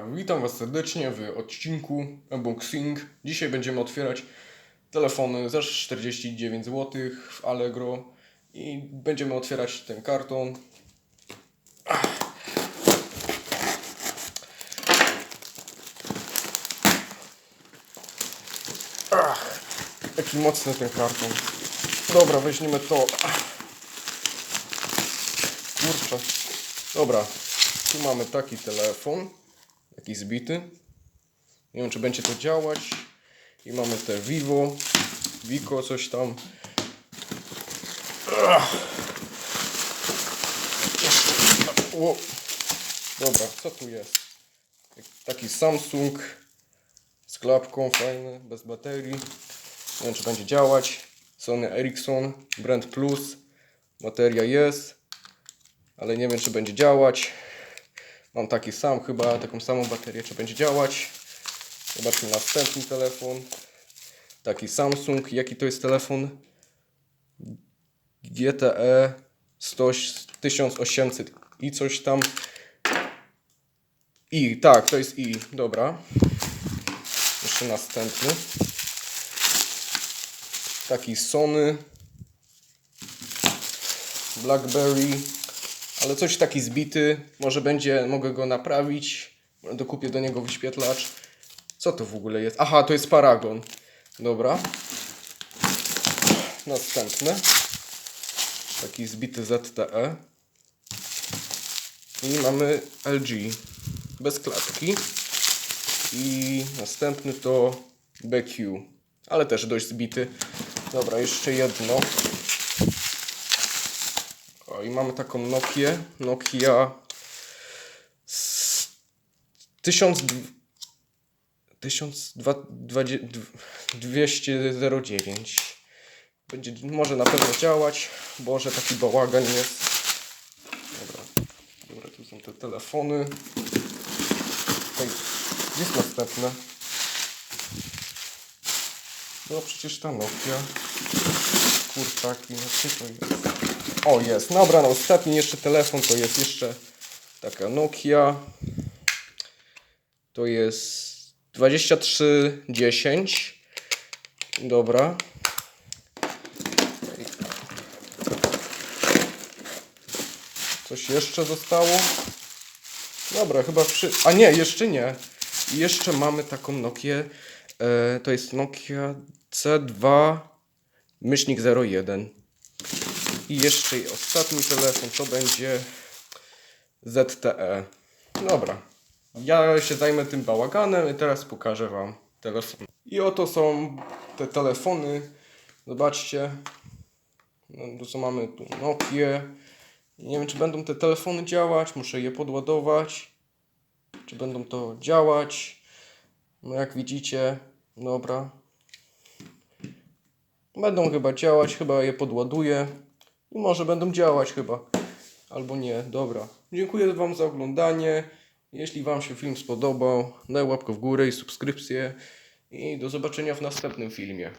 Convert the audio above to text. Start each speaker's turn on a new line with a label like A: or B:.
A: Witam Was serdecznie w odcinku Unboxing. Dzisiaj będziemy otwierać telefony za 49 zł w Allegro i będziemy otwierać ten karton. Ach, jaki mocny ten karton. Dobra, weźmiemy to. Kurczę. Dobra, tu mamy taki telefon. Taki zbity. Nie wiem, czy będzie to działać. I mamy te Vivo. Vico, coś tam. O. Dobra, co tu jest? Taki Samsung z klapką fajny, bez baterii. Nie wiem, czy będzie działać. Sony Ericsson, Brand Plus. Bateria jest, ale nie wiem, czy będzie działać. Mam taki sam chyba, taką samą baterię, czy będzie działać. Zobaczmy następny telefon. Taki Samsung. Jaki to jest telefon? GTE 100, 1800 i coś tam. I, tak, to jest i. Dobra. Jeszcze następny. Taki Sony. Blackberry ale coś taki zbity, może będzie, mogę go naprawić, dokupię do niego wyświetlacz. Co to w ogóle jest? Aha, to jest Paragon. Dobra. Następny. Taki zbity ZTE. I mamy LG. Bez klatki. I następny to BQ. Ale też dość zbity. Dobra, jeszcze jedno. I mamy taką Nokię. Nokia z 1000 1209. Będzie, może na pewno działać. Boże, taki bałagan jest. Dobra, dobra tu są te telefony. Tutaj, gdzie jest następne? No przecież ta Nokia. Kurczaki, no gdzie to jest? O, jest. Dobra, no ostatni jeszcze telefon to jest jeszcze taka Nokia. To jest 2310. Dobra. Coś jeszcze zostało? Dobra, chyba przy... A nie, jeszcze nie. Jeszcze mamy taką Nokię. E, to jest Nokia C2 myślnik 01. I jeszcze i ostatni telefon to będzie ZTE. Dobra. Ja się zajmę tym bałaganem i teraz pokażę Wam telefon. I oto są te telefony. Zobaczcie. No, co mamy tu Nokie. Nie wiem czy będą te telefony działać. Muszę je podładować. Czy będą to działać. No jak widzicie. Dobra. Będą chyba działać. Chyba je podładuję. I może będą działać chyba. Albo nie. Dobra. Dziękuję Wam za oglądanie. Jeśli Wam się film spodobał, daj łapkę w górę i subskrypcję. I do zobaczenia w następnym filmie.